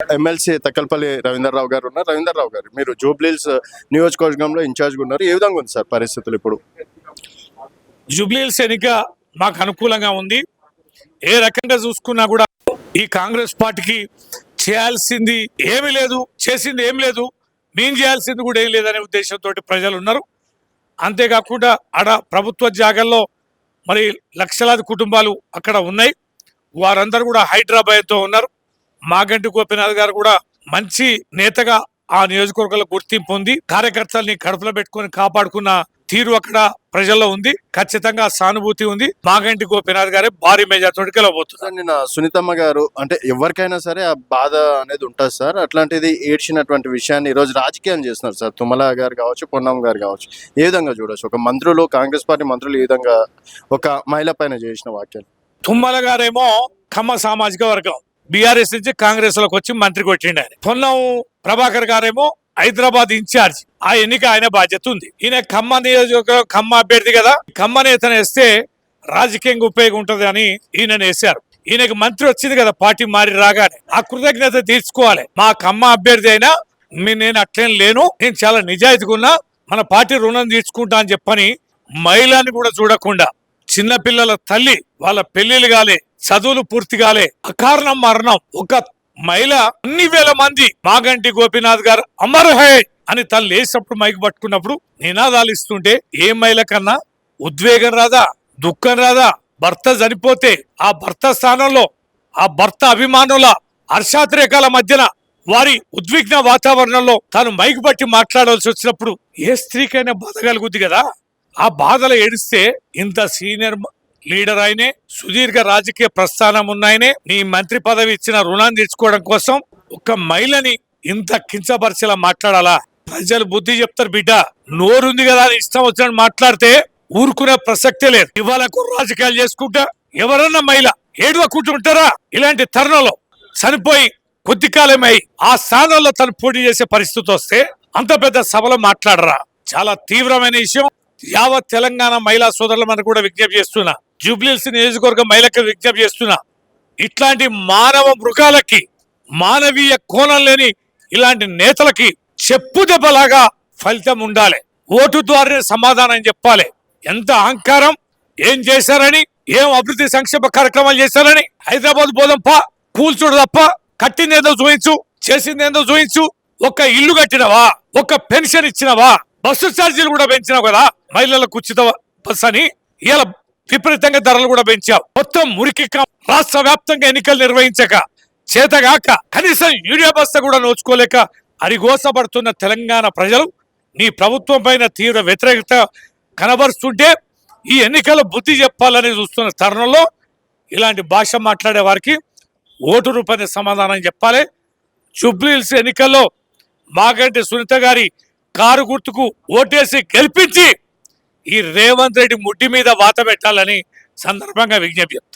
MLC Takkalapalli Ravinder Rao గారు ఉన్నారు. రవీందర్రావు గారు మీరు జూబ్లీల్స్ uh, నియోజకవర్గంలో ఇన్ఛార్జ్గా ఉన్నారు ఏ విధంగా ఉంది సార్ పరిస్థితులు ఇప్పుడు? జూబ్లీల్స్ ఎన్నిక మాకు అనుకూలంగా ఉంది. ఏ రకంగా చూసుకున్నా కూడా ఈ కాంగ్రెస్ పార్టీకి చేయాల్సింది ఏమీ లేదు చేసింది ఏం లేదు. మేము చేయాల్సింది కూడా ఏం లేదనే ఉద్దేశంతో ప్రజలు ఉన్నారు. అంతేకాకుండా ఆడ ప్రభుత్వ జాగాల్లో మరి లక్షలాది కుటుంబాలు అక్కడ ఉన్నాయి. వారందరూ కూడా హైదరాబాద్తో ఉన్నారు. మాగంటి గోపీనాథ్ గారు కూడా మంచి నేతగా ఆ నియోజకవర్గంలో గుర్తింపు ఉంది. కార్యకర్తల్ని కడుపులో పెట్టుకొని కాపాడుకున్న తీరు అక్కడ ప్రజల్లో ఉంది. ఖచ్చితంగా సానుభూతి ఉంది. మాగంటి గోపీనాథ్ గారే భారీ మెజార్టీ గెలవబోతున్నారు. నిన్న సునీతమ్మ గారు అంటే ఎవరికైనా సరే ఆ బాధ అనేది ఉంటుంది సార్. అట్లాంటిది ఏడ్చినటువంటి విషయాన్ని ఈరోజు రాజకీయం చేస్తున్నారు సార్. తుమ్మల గారు కావచ్చు పొన్నం గారు కావచ్చు. ఏ విధంగా చూడొచ్చు? ఒక మంత్రులు కాంగ్రెస్ పార్టీ మంత్రులు ఈ విధంగా ఒక మహిళ పైన చేసిన వాక్యాలు తుమ్మల గారేమో కమ్మ సామాజిక వర్గం. బీఆర్ఎస్ నుంచి కాంగ్రెస్లోకి వచ్చి మంత్రి కొట్టిండు ఆయన. పొన్నం ప్రభాకర్ గారేమో హైదరాబాద్ ఇన్ఛార్జ్. ఆ ఎన్నిక ఆయన బాధ్యత ఉంది. ఈయన ఖమ్మ నియోజకవర్గం ఖమ్మ అభ్యర్థి కదా. ఖమ్మ నేతను వేస్తే రాజకీయంగా ఉపయోగం ఉంటది అని ఈయన వేశారు. ఈయనకి మంత్రి వచ్చింది కదా పార్టీ మారి రాగానే. ఆ కృతజ్ఞత తీర్చుకోవాలి. మా ఖమ్మ అభ్యర్థి అయినా నేను అట్లేం లేను. నేను చాలా నిజాయితీగా ఉన్నా. మన పార్టీ రుణం తీర్చుకుంటా అని చెప్పని మహిళని కూడా చూడకుండా చిన్నపిల్లల తల్లి వాళ్ళ పెళ్ళిళ్ళు కాలే చదువులు పూర్తి కాలే. అకారణం మరణం. ఒక మహిళ అన్ని వేల మంది మాగంటి గోపీనాథ్ గారు అమర్ హే అని తను లేసినప్పుడు మైకి పట్టుకున్నప్పుడు నినాదాలు ఇస్తుంటే ఏ మహిళ కన్నా ఉద్వేగం రాదా దుఃఖం రాదా భర్త చనిపోతే ఆ భర్త స్థానంలో ఆ భర్త అభిమానుల హర్షాతిరేకాల మధ్యన వారి ఉద్విగ్న వాతావరణంలో తాను మైకి పట్టి మాట్లాడవలసి వచ్చినప్పుడు ఏ స్త్రీకైనా బాధ కలుగుద్ది కదా? ఆ బాధలు ఏడిస్తే ఇంత సీనియర్ లీడర్ ఆయనే సుదీర్ఘ రాజకీయ ప్రస్థానం ఉన్నాయనే నీ మంత్రి పదవి ఇచ్చిన రుణాన్ని తెచ్చుకోవడం కోసం ఒక మహిళని ఇంత కించపరిచేలా మాట్లాడాలా? ప్రజలు బుద్ధి చెప్తారు బిడ్డ. నోరుంది కదా అని ఇష్టం వచ్చినట్టు మాట్లాడితే ఊరుకునే ప్రసక్తే లేదు. ఇవాళ రాజకీయాలు చేసుకుంటా ఎవరన్నా మహిళ ఏడవకుంటుంటారా ఇలాంటి తరుణంలో చనిపోయి కొద్ది కాలమై ఆ స్థానంలో తను పోటీ చేసే పరిస్థితి వస్తే అంత పెద్ద సభలో మాట్లాడరా? చాలా తీవ్రమైన విషయం. యావత్ తెలంగాణ మహిళా సోదరుల కూడా విజ్ఞప్తి చేస్తున్నా. జూబ్లీల్స్ నియోజకవర్గ మహిళలకు విజ్ఞప్తి చేస్తున్నా. ఇట్లాంటి మానవ మృగాలకి మానవీయ కోణం లేని ఇలాంటి నేతలకి చెప్పు దెబ్బలాగా ఫలితం ఉండాలి. ఓటు ద్వారానే సమాధానం చెప్పాలి. ఎంత అహంకారం ఏం చేశారని ఏం అభివృద్ధి సంక్షేమ కార్యక్రమాలు చేశారని హైదరాబాద్ పోదాం పా కూల్చుడు తప్ప కట్టిందేందో చూయించు చేసిందేందో చూయించు ఒక ఇల్లు కట్టినవా ఒక పెన్షన్ ఇచ్చినవా? బస్సు ఛార్జీలు కూడా పెంచినావు కదా? మహిళలకు ఉచిత బస్ అని. ఇలా విపరీతంగా ధరలు కూడా పెంచావు. మొత్తం మురికి రాష్ట్ర వ్యాప్తంగా ఎన్నికలు నిర్వహించక చేతగాక కనీసం యూరియా బస్తా కూడా నోచుకోలేక అరిగోసపడుతున్న తెలంగాణ ప్రజలు నీ ప్రభుత్వం పైన తీవ్ర వ్యతిరేకత కనబరుస్తుంటే ఈ ఎన్నికల బుద్ధి చెప్పాలని చూస్తున్న తరుణంలో ఇలాంటి భాష మాట్లాడే వారికి ఓటు రూపాయల సమాధానం చెప్పాలి. జుబ్లీల్స్ ఎన్నికల్లో మాగంటి సునీత గారి కారు గుర్తుకు ఓటేసి గెలిపించి ఈ రేవంత్ రెడ్డి ముడ్డి మీద వాత పెట్టాలని సందర్భంగా విజ్ఞప్తి చెప్తా